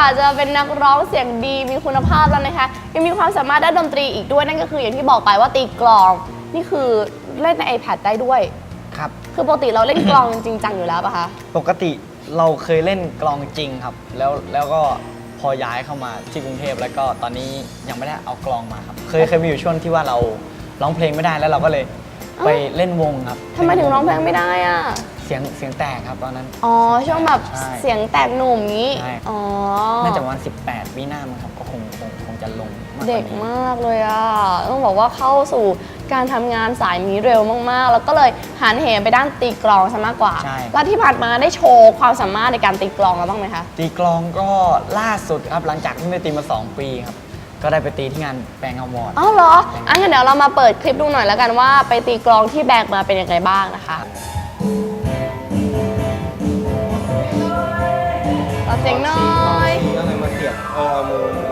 จากจะเป็นนักร้องเสียงดีมีคุณภาพแล้วนะคะ ยังมีความสามารถด้านดนตรีอีกด้วยนั่นก็คืออย่างที่บอกไปว่าตีกลอง นี่คือเล่นใน iPad ได้ด้วย ครับ คือปกติเราเล่นกลองจริงจังอยู่แล้วป่ะคะ ปกติเราเคยเล่นกลองจริงครับ แล้วแล้วก็พอย้ายเข้ามาที่กรุงเทพแล้วก็ตอนนี้ยังไม่ได้เอากลองมาครับ เคยเคยมีอยู่ช่วงที่ว่าเราร้องเพลงไม่ได้แล้วเราก็เลย ไปเล่นวงครับทำไมถึงร้องเพลงไม่ได้อะเสียงเสียงแตกครับตอนนั้น อ๋อ ช่วงแบบใช่เสียงแตกหนุ่มนี้ ใช่ อ๋อ น่าจะประมาณ18ปีหน้ามั้งครับก็คงคงคงจะลงมากกว่านี้ เด็กมากเลยอะ ต้องบอกว่าเข้าสู่การทำงานสายนี้เร็วมากๆ แล้วก็เลยหันเหไปด้านตีกลองซะมากกว่า ใช่ แล้วที่ผ่านมาได้โชว์ความสามารถในการตีกลองแล้วบ้างไหมคะ ตีกลองก็ล่าสุดครับหลังจากที่ไม่ได้ตีมา 2 ปีครับ ก็ได้ไปตีที่งานแปลงอวอร์ด อ้าวเหรอ อันงั้นเดี๋ยวเรามาเปิดคลิปดูหน่อยแล้วกันว่าไปตีกลองที่แบกมาเป็นยังไงบ้างนะคะขอ เสียงน้อยก็เลยมาเสียบเออเอามือ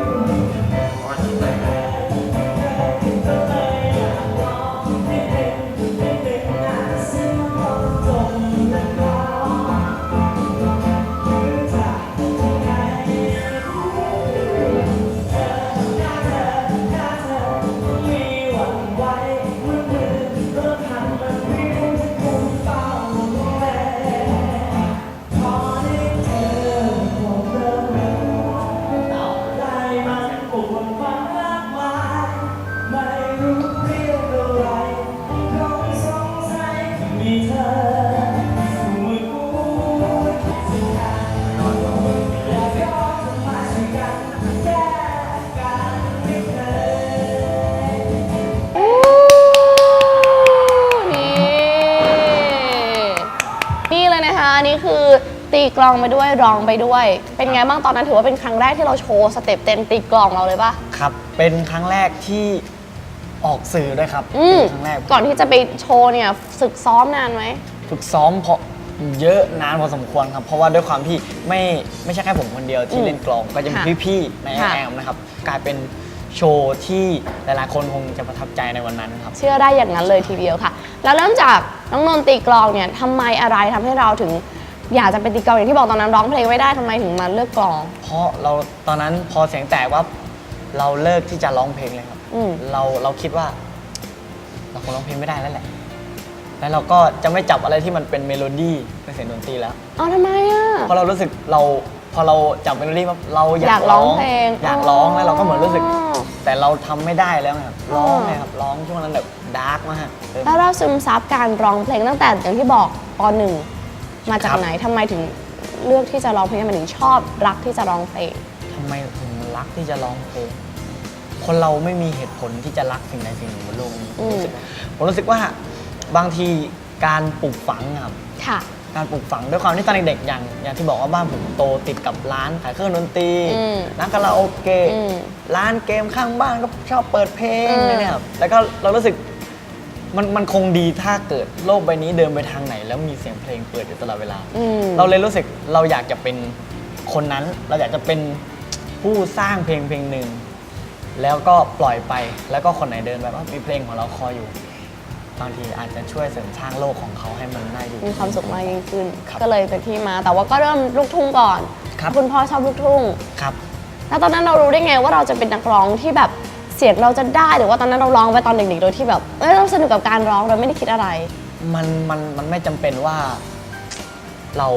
กลองไปด้วยร้องไปด้วย เป็นไงบ้างตอนนั้นถือว่าเป็นครั้งแรกที่เราโชว์สเต็ปเต็มตีกลองเราเลยปะครับ เป็นครั้งแรกที่ออกสื่อด้วยครับอืมเป็นครั้งแรกก่อนที่จะไปโชว์เนี่ยฝึกซ้อมนานไหมฝึกซ้อมเพราะเยอะนานพอสมควรครับ เพราะว่าด้วยความที่ไม่ไม่ใช่แค่ผมคนเดียวอืที่มเล่นกลองก็จะมีค่ะพี่ๆในค่ะแอมนะครับกลายเป็นโชว์ที่หลายๆคนคงจะประทับใจในวันนั้นครับ เชื่อได้อย่างนั้นเลยทีเดียวค่ะ แล้วเริ่มจากน้องนนท์ตีกลองเนี่ยทำไมอะไรทำให้เราถึง อยากจะเป็นตีกลองอย่างที่บอกตอนนั้นร้องเพลงไม่ได้ทำไมถึงมาเลือกกลอง เพราะเราตอนนั้นพอเสียงแตกว่าเราเลิกที่จะร้องเพลงเลยครับอืม เราเราคิดว่า เราคงร้องเพลงไม่ได้แล้วแหละ แล้วเราก็จะไม่จับอะไรที่มันเป็นเมโลดี้เป็นเสียงดนตรีแล้ว เอาทำไมอะ เพราะเรารู้สึกเราพอเราจับเมโลดี้ปั๊บเราอยากอยากร้องเพลงอยากร้องแล้วเราก็เหมือนรู้สึก อ๋อแต่เราทำไม่ได้แล้วไงครับอ๋อร้องเลยครับร้องช่วงนั้นแบบดาร์กมากเออแล้วเราซึมซับการร้องเพลงตั้งแต่อย่างที่บอกปหนึ่ง มาจากครับ ไหนทำไมถึงเลือกที่จะร้องเพลงทำไมถึงชอบรักที่จะร้องเพลง ทำไมถึงรักที่จะร้องเพลง คนเราไม่มีเหตุผลที่จะรักสิ่งใดสิ่งหนึ่งบนโลกนี้ผมรู้สึกผมรู้สึกว่าบางทีการปลูกฝังอะครับ ค่ะ การปลูกฝังด้วยความที่ตอนเด็กๆอย่างอย่างที่บอกว่าบ้านผมโตติดกับร้านขายเครื่องดนตรีอืมร้านคาราโอเกะอืมร้านเกมข้างบ้านก็ชอบเปิดเพลงอืม อะไรเนี่ยครับแล้วก็เรารู้สึก มันมันคงดีถ้าเกิดโลกใบนี้เดินไปทางไหน แล้วมีเสียงเพลงเปิดอยู่ตลอดเวลา อืม เราเลยรู้สึกเราอยากจะเป็นคนนั้น เราอยากจะเป็นผู้สร้างเพลงเพลงหนึ่ง แล้วก็ปล่อยไปแล้วก็คนไหนเดินไปว่ามีเพลงของเราคอยอยู่บางทีอาจจะช่วยเสริมสร้างโลกของเขาให้มันน่าอยู่ มีความสุขมากยิ่งขึ้น ครับก็เลยเป็นที่มา แต่ว่าก็เริ่มลูกทุ่งก่อนครับคุณพ่อชอบลูกทุ่ง ครับ แล้วตอนนั้นเรารู้ได้ไงว่าเราจะเป็นนักร้องที่แบบ เสียงเราจะได้หรือว่าตอนนั้นเราร้องไปตอนเด็กๆโดยที่แบบเอ้ยเราสนุกกับการร้องเราไม่ได้คิดอะไร มันมันมันไม่จำเป็นว่า เรา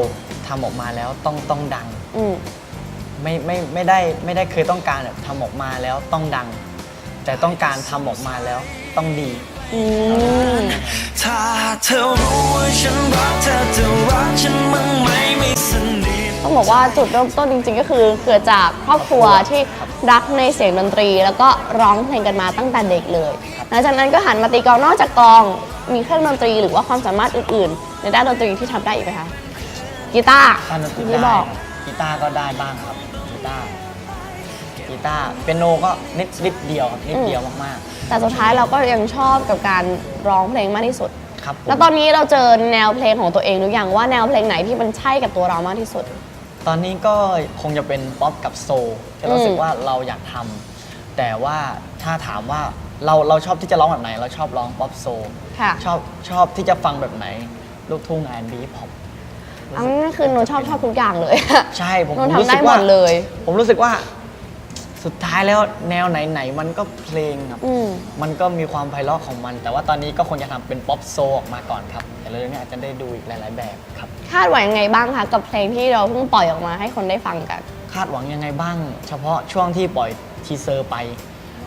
ทำออกมาแล้วต้องต้องดัง อืม ไม่ไม่ไม่ได้ไม่ได้เคยต้องการแบบทำออกมาแล้วต้องดัง แต่ต้องการทำออกมาแล้วต้องดี อืม ถ้าเธอรู้ว่าฉันรักเธอจะรักฉันมั้งไหมไม่สนิท ต้องบอกว่าจุดเริ่มต้นจริง ๆ ก็คือเกิดจากครอบครัวที่รักในเสียงดนตรี แล้วก็ร้องเพลงกันมาตั้งแต่เด็กเลยหลังจากนั้นก็หันมาตีกลองนอกจากกลองมีเครื่องดนตรีหรือว่าความสามารถอื่นๆ ในด้านดนตรีที่ทำได้อีกไหมคะกีตาร์ด้านดนตรีที่บได้อกกีตาร์ก็ได้บ้างครับกีตาร์กีตาร์เปียโนก็นิดนิดเดียวครับนิดเดียวมากแต่สุดท้ายเราก็ยังชอบกับการร้องเพลงมากที่สุดๆครับผมแล้วตอนนี้เราเจอแนวเพลงของตัวเองหรือยังว่าแนวเพลงไหนที่มันใช่กับตัวเรามากที่สุด ตอนนี้ก็คงจะเป็นป๊อปกับโซลที่รู้สึอืกมว่าเราอยากทำแต่ว่าถ้าถามว่าเราเราชอบที่จะร้องแบบไหน เราชอบร้องป๊อปโซลค่ะ ชอบชอบที่จะฟังแบบไหน ลูกทุ่ง R&B พอปเอาง่ายๆคือนนท์ชอบชอบทุกอย่างเลย ใช่ผมนนท์ผมรู้ทำได้สึกหมว่าดเลย ผมรู้สึกว่า สุดท้ายแล้วแนวไหนๆมันก็เพลงครับ อืม มันก็มีความไพเราะของมัน แต่ว่าตอนนี้ก็คงจะทำเป็นป๊อปโซออกมาก่อนครับ แต่เรื่องนี้อาจจะได้ดูอีกหลาย ๆ แบบครับ คาดหวังยังไงบ้างคะกับเพลงที่เราเพิ่งปล่อยออกมาให้คนได้ฟังกัน คาดหวังยังไงบ้าง เฉพาะช่วงที่ปล่อยทีเซอร์ไป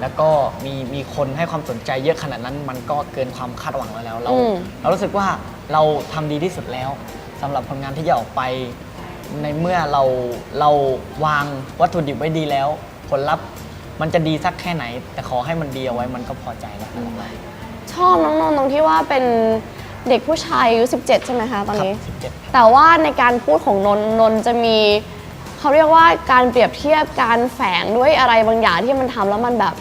แล้วก็มีมีคนให้ความสนใจเยอะขนาดนั้นมันก็เกินความคาดหวังเราแล้วเราอืม เรารู้สึกว่าเราทำดีที่สุดแล้วสำหรับผลงานที่จะออกไป ในเมื่อเราเราวางวัตถุดิบไว้ดีแล้วผ ลลัพธ์มันจะดีสักแค่ไหน แต่ขอให้มันดีเอาไว้มันก็พอใจแล้วครับชอบน้องนนท์ตรงที่ว่าเป็นเด็กผู้ชายอายุ17 ใช่ไหมคะตอนนี้ สิบเจ็ดครับแต่ว่าในการพูดของนนท์นนท์จะมีเขาเรียกว่าการเปรียบเทียบการแฝงด้วยอะไรบางอย่างที่มันทำแล้วมันแบบ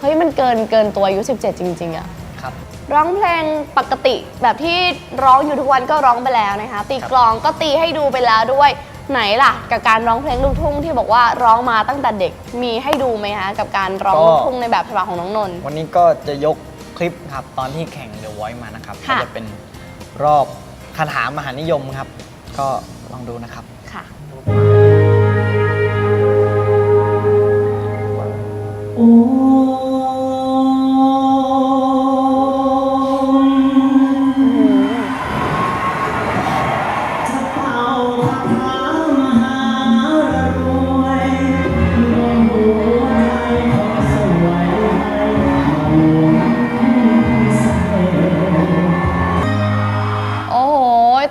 เฮ้ยมันเกินเกินตัวอายุ17 จริงๆอะครับ ร้องเพลงปกติแบบที่ร้องอยู่ทุกวันก็ร้องไปแล้วนะคะ ตีกลองก็ตีให้ดูไปแล้วด้วย ไหนล่ะ กับการร้องเพลงลูกทุ่งที่บอกว่าร้องมาตั้งแต่เด็กมีให้ดูไหมคะกับการร้องก็ลูกทุ่งในแบบฉบับของน้องนนท์ วันนี้ก็จะยกคลิปครับตอนที่แข่ง The Voice มานะครับก็ค่ะ จะเป็นรอบคาถามหานิยมครับ ก็ลองดูนะครับ ค่ะ โ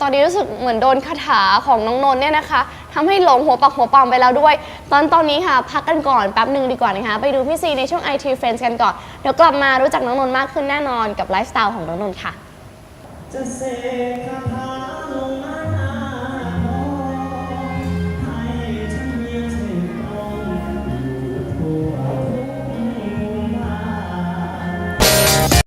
อนนี้รู้สึกเหมือนโดนคาถาของน้องนนท์เนี่ยนะคะทำให้หลงหัวปักหัวปามไปแล้วด้วย ตอนตอนนี้ค่ะพักกันก่อนแป๊บหนึ่งดีกว่านะคะไปดูพี่ซีในช่วง IT Friends กันก่อน เดี๋ยวกลับมารู้จักน้องนนท์มากขึ้นแน่นอนกับไลฟ์สไตล์ของน้องนนท์ค่ะ